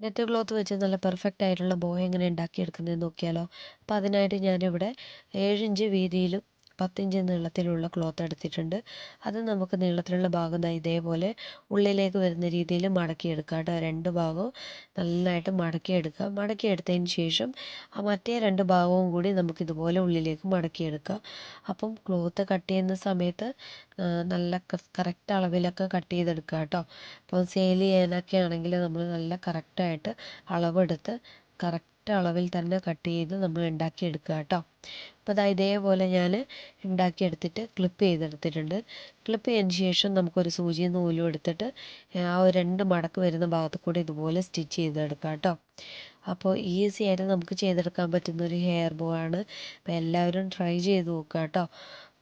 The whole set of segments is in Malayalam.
നെറ്റ് ക്ലോത്ത് വെച്ച് നല്ല പെർഫെക്റ്റ് ആയിട്ടുള്ള ബോ എങ്ങനെ ഉണ്ടാക്കി എടുക്കുന്നത് നോക്കിയാലോ. അപ്പോൾ അതിനായിട്ട് ഞാനിവിടെ ഏഴ് ഇഞ്ച് വീതിയിലും പത്തിഞ്ച് നീളത്തിലുള്ള ക്ലോത്ത് എടുത്തിട്ടുണ്ട്. അത് നമുക്ക് നീളത്തിലുള്ള ഭാഗം ദാ ഇതേപോലെ ഉള്ളിലേക്ക് വരുന്ന രീതിയിൽ മടക്കിയെടുക്കുക കേട്ടോ രണ്ട് ഭാഗവും നന്നായിട്ട് മടക്കിയെടുക്കുക. മടക്കിയെടുത്തതിന് ശേഷം ആ മറ്റേ രണ്ട് ഭാഗവും കൂടി നമുക്ക് ഇതുപോലെ ഉള്ളിലേക്ക് മടക്കിയെടുക്കുക. അപ്പം ക്ലോത്ത് കട്ട് ചെയ്യുന്ന സമയത്ത് നല്ല കറക്റ്റ് അളവിലൊക്കെ കട്ട് ചെയ്തെടുക്കുക കേട്ടോ അപ്പോൾ സെയിൽ ചെയ്യാനൊക്കെ ആണെങ്കിൽ നമ്മൾ നല്ല കറക്റ്റായിട്ട് അളവെടുത്ത് കറക്റ്റ് അളവിൽ തന്നെ കട്ട് ചെയ്ത് നമ്മൾ ഉണ്ടാക്കിയെടുക്കുക കേട്ടോ അപ്പോൾ ദാ ഇതേപോലെ ഞാൻ ഉണ്ടാക്കിയെടുത്തിട്ട് ക്ലിപ്പ് ചെയ്തെടുത്തിട്ടുണ്ട്. ക്ലിപ്പ് ചെയ്തതിന് ശേഷം നമുക്കൊരു സൂചിയും നൂലും എടുത്തിട്ട് ആ ഒരു രണ്ട് മടക്ക് വരുന്ന ഭാഗത്ത് കൂടി ഇതുപോലെ സ്റ്റിച്ച് ചെയ്തെടുക്കാം കേട്ടോ. അപ്പോൾ ഈസി ആയിട്ട് നമുക്ക് ചെയ്തെടുക്കാൻ പറ്റുന്ന ഒരു ഹെയർ ബോ ആണ്. അപ്പോൾ എല്ലാവരും ട്രൈ ചെയ്ത് നോക്കുക കേട്ടോ.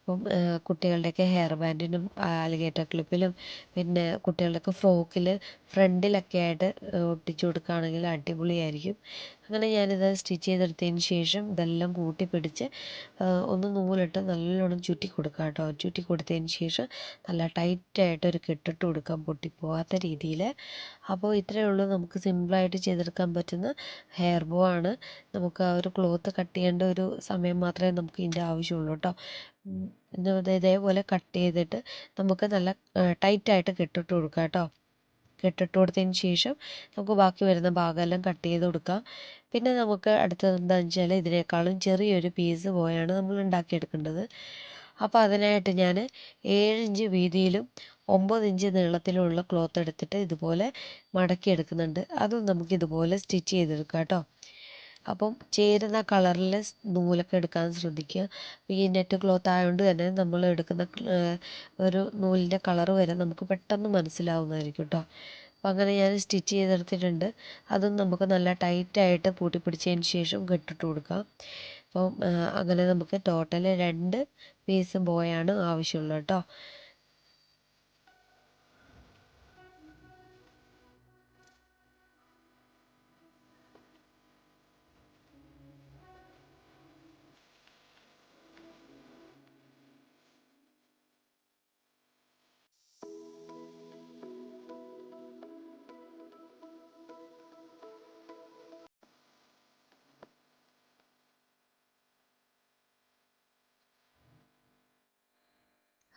അപ്പം കുട്ടികളുടെയൊക്കെ ഹെയർ ബാൻഡിനും അലിഗേറ്റർ ക്ലിപ്പിലും പിന്നെ കുട്ടികളുടെയൊക്കെ ഫ്രോക്കിൽ ഫ്രണ്ടിലൊക്കെ ആയിട്ട് ഒട്ടിച്ചു കൊടുക്കുകയാണെങ്കിൽ അടിപൊളിയായിരിക്കും. അങ്ങനെ ഞാനിത് സ്റ്റിച്ച് ചെയ്തെടുത്തതിന് ശേഷം ഇതെല്ലാം കൂട്ടി പിടിച്ച് ഒന്ന് നൂലിട്ട് നല്ലോണം ചുറ്റി കൊടുക്കുക കേട്ടോ. ചുറ്റി കൊടുത്തതിന് ശേഷം നല്ല ടൈറ്റായിട്ടൊരു കെട്ടിട്ട് കൊടുക്കാം പൊട്ടിപ്പോവാത്ത രീതിയിൽ അപ്പോൾ ഇത്രയേ ഉള്ളൂ. നമുക്ക് സിമ്പിളായിട്ട് ചെയ്തെടുക്കാൻ പറ്റുന്ന ഹെയർ ബോ ആണ്. നമുക്ക് ആ ഒരു ക്ലോത്ത് കട്ട് ചെയ്യേണ്ട ഒരു സമയം മാത്രമേ നമുക്ക് ഇതിന്റെ ആവശ്യമുള്ളൂ കേട്ടോ. ഇതേപോലെ കട്ട് ചെയ്തിട്ട് നമുക്ക് നല്ല ടൈറ്റായിട്ട് കെട്ടിട്ട് കൊടുക്കാം കേട്ടോ. കെട്ടിട്ട് കൊടുത്തതിന് ശേഷം നമുക്ക് ബാക്കി വരുന്ന ഭാഗമെല്ലാം കട്ട് ചെയ്ത് കൊടുക്കാം. പിന്നെ നമുക്ക് അടുത്തത് എന്താണെന്ന് വെച്ചാൽ ഇതിനേക്കാളും ചെറിയൊരു പീസ് പോയാണ് നമ്മൾ ഉണ്ടാക്കിയെടുക്കേണ്ടത്. അപ്പോൾ അതിനായിട്ട് ഞാൻ ഏഴിഞ്ച് വീതിയിലും ഒമ്പത് ഇഞ്ച് നീളത്തിലുള്ള ക്ലോത്ത് എടുത്തിട്ട് ഇതുപോലെ മടക്കി എടുക്കുന്നുണ്ട് അതും നമുക്ക് ഇതുപോലെ സ്റ്റിച്ച് ചെയ്തെടുക്കാം കേട്ടോ. അപ്പം ചേരുന്ന കളറിൽ നൂലൊക്കെ എടുക്കാൻ ശ്രദ്ധിക്കുക. ഈ നെറ്റ് ക്ലോത്ത് ആയതുകൊണ്ട് തന്നെ നമ്മൾ എടുക്കുന്ന ഒരു നൂലിന്റെ കളർ വരെ നമുക്ക് പെട്ടെന്ന് മനസ്സിലാവുന്നതായിരിക്കും കേട്ടോ അപ്പം അങ്ങനെ ഞാൻ സ്റ്റിച്ച് ചെയ്തെടുത്തിട്ടുണ്ട്. അതും നമുക്ക് നല്ല ടൈറ്റായിട്ട് പൂട്ടി പിടിച്ചതിന് ശേഷം കെട്ടിട്ട് കൊടുക്കാം. അപ്പം അങ്ങനെ നമുക്ക് ടോട്ടൽ രണ്ട് പീസ് ബോയാണ് ആവശ്യമുള്ളത് കേട്ടോ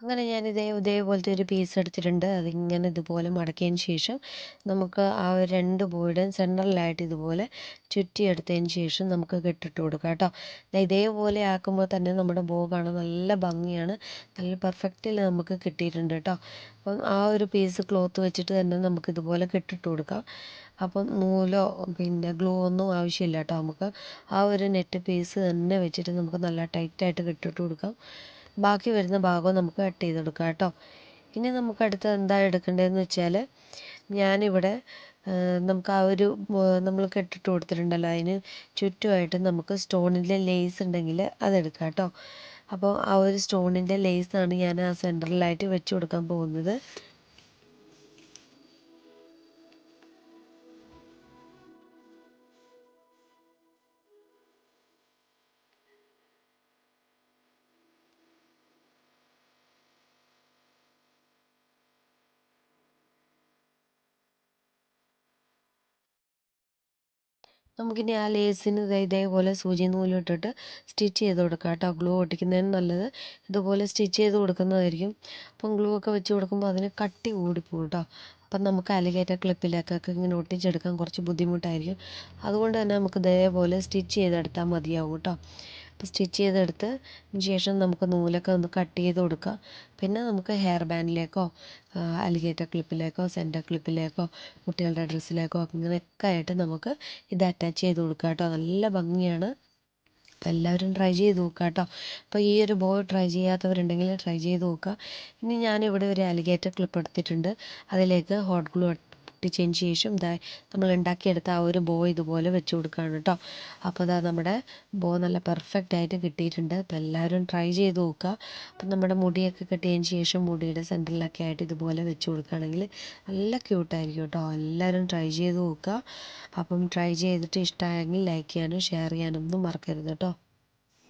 അങ്ങനെ ഞാൻ ഇതേ ഇതേപോലത്തെ ഒരു പീസ് എടുത്തിട്ടുണ്ട്. അതിങ്ങനെ ഇതുപോലെ മടക്കിയതിന് ശേഷം നമുക്ക് ആ രണ്ട് ബോർഡും സെന്ററിലായിട്ട് ഇതുപോലെ ചുറ്റി എടുത്തതിന് ശേഷം നമുക്ക് കെട്ടിട്ട് കൊടുക്കാം കേട്ടോ. ഇതേപോലെ ആക്കുമ്പോൾ തന്നെ നമ്മുടെ ബോ കാണാൻ നല്ല ഭംഗിയാണ്. നല്ല പെർഫെക്റ്റിൽ നമുക്ക് കിട്ടിയിട്ടുണ്ട് കേട്ടോ. അപ്പം ആ ഒരു പീസ് ക്ലോത്ത് വെച്ചിട്ട് തന്നെ നമുക്ക് ഇതുപോലെ കെട്ടിട്ട് കൊടുക്കാം. അപ്പം നൂലോ പിന്നെ ഗ്ലൂ ഒന്നും ആവശ്യമില്ല കേട്ടോ. നമുക്ക് ആ ഒരു നെറ്റ് പീസ് തന്നെ വെച്ചിട്ട് നമുക്ക് നല്ല ടൈറ്റായിട്ട് കെട്ടിട്ട് കൊടുക്കാം. ബാക്കി വരുന്ന ഭാഗവും നമുക്ക് കട്ട് ചെയ്ത് എടുക്കാം കേട്ടോ. ഇനി നമുക്ക് അടുത്ത് എന്താ എടുക്കേണ്ടതെന്ന് വെച്ചാൽ ഞാനിവിടെ നമുക്ക് ആ ഒരു നമ്മൾ കെട്ടിട്ട് കൊടുത്തിട്ടുണ്ടല്ലോ. അതിന് ചുറ്റുമായിട്ട് നമുക്ക് സ്റ്റോണിന്റെ ലേസ് ഉണ്ടെങ്കിൽ അതെടുക്കാം കേട്ടോ. അപ്പോൾ ആ ഒരു സ്റ്റോണിന്റെ ലേസാണ് ഞാൻ ആ സെന്ററിലായിട്ട് വെച്ച് കൊടുക്കാൻ പോകുന്നത്. നമുക്കിനി ആ ലേസിന് ഇതേപോലെ സൂചി നൂലിട്ടിട്ട് സ്റ്റിച്ച് ചെയ്ത് കൊടുക്കാം കേട്ടോ. ഗ്ലൂ ഒട്ടിക്കുന്നതിന് നല്ലത്. ഇതുപോലെ സ്റ്റിച്ച് ചെയ്ത് കൊടുക്കുന്നതായിരിക്കും. അപ്പം ഗ്ലൂ ഒക്കെ വെച്ച് കൊടുക്കുമ്പോൾ അതിന് കട്ടി കൂടിപ്പോകും കേട്ടോ. അപ്പം നമുക്ക് അലിഗേറ്റർ ക്ലിപ്പിലേക്കൊക്കെ ഇങ്ങനെ ഒട്ടിച്ചെടുക്കാൻ കുറച്ച് ബുദ്ധിമുട്ടായിരിക്കും. അതുകൊണ്ട് തന്നെ നമുക്ക് ഇതേപോലെ സ്റ്റിച്ച് ചെയ്തെടുത്താൽ മതിയാവും കേട്ടോ. അപ്പോൾ സ്റ്റിച്ച് ചെയ്തെടുത്ത് ശേഷം നമുക്ക് നൂലൊക്കെ ഒന്ന് കട്ട് ചെയ്ത് കൊടുക്കുക പിന്നെ നമുക്ക് ഹെയർ ബാൻഡിലേക്കോ അലിഗേറ്റർ ക്ലിപ്പിലേക്കോ സെന്റർ ക്ലിപ്പിലേക്കോ കുട്ടികളുടെ ഡ്രസ്സിലേക്കോ അങ്ങനെയൊക്കെ ആയിട്ട് നമുക്ക് ഇത് അറ്റാച്ച് ചെയ്ത് കൊടുക്കാം കേട്ടോ. നല്ല ഭംഗിയാണ്. അപ്പോൾ എല്ലാവരും ട്രൈ ചെയ്ത് നോക്കുക കേട്ടോ. അപ്പോൾ ഈ ഒരു ബോ ട്രൈ ചെയ്യാത്തവരുണ്ടെങ്കിൽ ട്രൈ ചെയ്ത് നോക്കുക. ഇനി ഞാനിവിടെ ഒരു അലിഗേറ്റർ ക്ലിപ്പ് എടുത്തിട്ടുണ്ട്. അതിലേക്ക് ഹോട്ട് ഗ്ലൂ ഒട്ടിച്ചതിന് ശേഷം ഇതാ നമ്മൾ ഉണ്ടാക്കിയെടുത്ത ആ ഒരു ബോ ഇതുപോലെ വെച്ച് കൊടുക്കുകയാണ് കേട്ടോ. അപ്പോൾ ഇതാ നമ്മുടെ ബോ നല്ല പെർഫെക്റ്റ് ആയിട്ട് കിട്ടിയിട്ടുണ്ട്. അപ്പോൾ എല്ലാവരും ട്രൈ ചെയ്ത് നോക്കുക. അപ്പം നമ്മുടെ മുടിയൊക്കെ കെട്ടിയതിന് ശേഷം മുടിയുടെ സെന്ററിലൊക്കെ ആയിട്ട് ഇതുപോലെ വെച്ച് കൊടുക്കുകയാണെങ്കിൽ നല്ല ക്യൂട്ടായിരിക്കും കേട്ടോ. എല്ലാവരും ട്രൈ ചെയ്ത് നോക്കുക. അപ്പം ട്രൈ ചെയ്തിട്ട് ഇഷ്ടമായെങ്കിൽ ലൈക്ക് ചെയ്യാനും ഷെയർ ചെയ്യാനും ചെയ്യാനൊന്നും മറക്കരുത് കേട്ടോ.